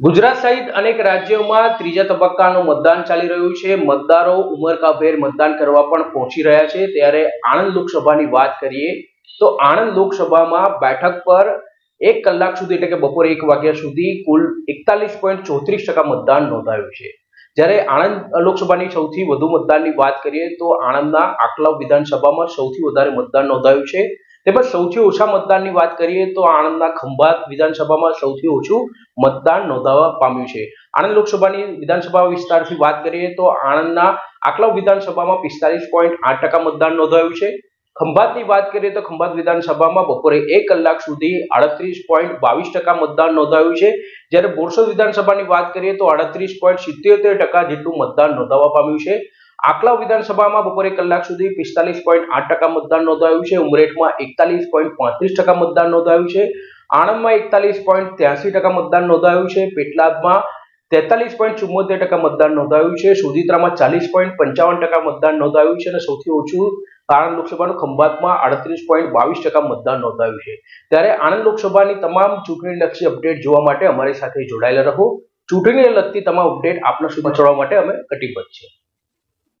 ગુજરાત સહિત અનેક રાજ્યોમાં ત્રીજા તબક્કાનું મતદાન ચાલી રહ્યું છે. મતદારો ઉમરકાભેર મતદાન કરવા પણ પહોંચી રહ્યા છે. ત્યારે આણંદ લોકસભાની વાત કરીએ તો આણંદ લોકસભામાં બેઠક પર એક કલાક સુધી એટલે કે બપોરે એક વાગ્યા સુધી કુલ એકતાલીસ પોઈન્ટ ચોત્રીસ ટકા મતદાન નોંધાયું છે. જ્યારે આણંદ લોકસભાની સૌથી વધુ મતદાનની વાત કરીએ તો આણંદના આકલાવ વિધાનસભામાં સૌથી વધારે મતદાન નોંધાયું છે. તેમજ સૌથી ઓછા મતદાનની વાત કરીએ તો આણંદના ખંભાત વિધાનસભામાં સૌથી ઓછું મતદાન નોંધાવા પામ્યું છે. આણંદ લોકસભાની વિધાનસભા વિસ્તારથી વાત કરીએ તો આણંદના આકલાવ વિધાનસભામાં પિસ્તાલીસ પોઈન્ટ આઠ ટકા મતદાન નોંધાયું છે. ખંભાતની વાત કરીએ તો ખંભાત વિધાનસભામાં બપોરે એક કલાક સુધી આડત્રીસ પોઈન્ટ બાવીસ ટકા મતદાન નોંધાયું છે. જ્યારે બોરસદ વિધાનસભાની વાત કરીએ તો આડત્રીસ પોઈન્ટ સિત્યોતેર ટકા જેટલું મતદાન નોંધાવા પામ્યું છે. આકલાવ વિધાનસભામાં બપોરે કલાક સુધી પિસ્તાલીસ પોઈન્ટ આઠ ટકા મતદાન નોંધાયું છે. ઉમરેઠમાં એકતાલીસ પોઈન્ટ પાંત્રીસ ટકા મતદાન નોંધાયું છે. આણંદમાં એકતાલીસ પોઈન્ટ ત્યાસી ટકા મતદાન નોંધાયું છે. પેટલાદમાં તેતાલીસ પોઈન્ટ ચુમ્મોતેર ટકા મતદાન નોંધાયું છે. સુધિત્રામાં ચાલીસ પોઈન્ટ પંચાવન ટકા મતદાન નોંધાયું છે અને સૌથી ઓછું આણંદ લોકસભાનું ખંભાતમાં આડત્રીસ પોઈન્ટ બાવીસ ટકા મતદાન નોંધાયું છે. ત્યારે આણંદ લોકસભાની તમામ ચૂંટણીલક્ષી અપડેટ જોવા માટે અમારી સાથે જોડાયેલા રહો. ચૂંટણીને લગતી તમામ અપડેટ આપના સુધી પહોંચાડવા માટે અમે કટિબદ્ધ છીએ.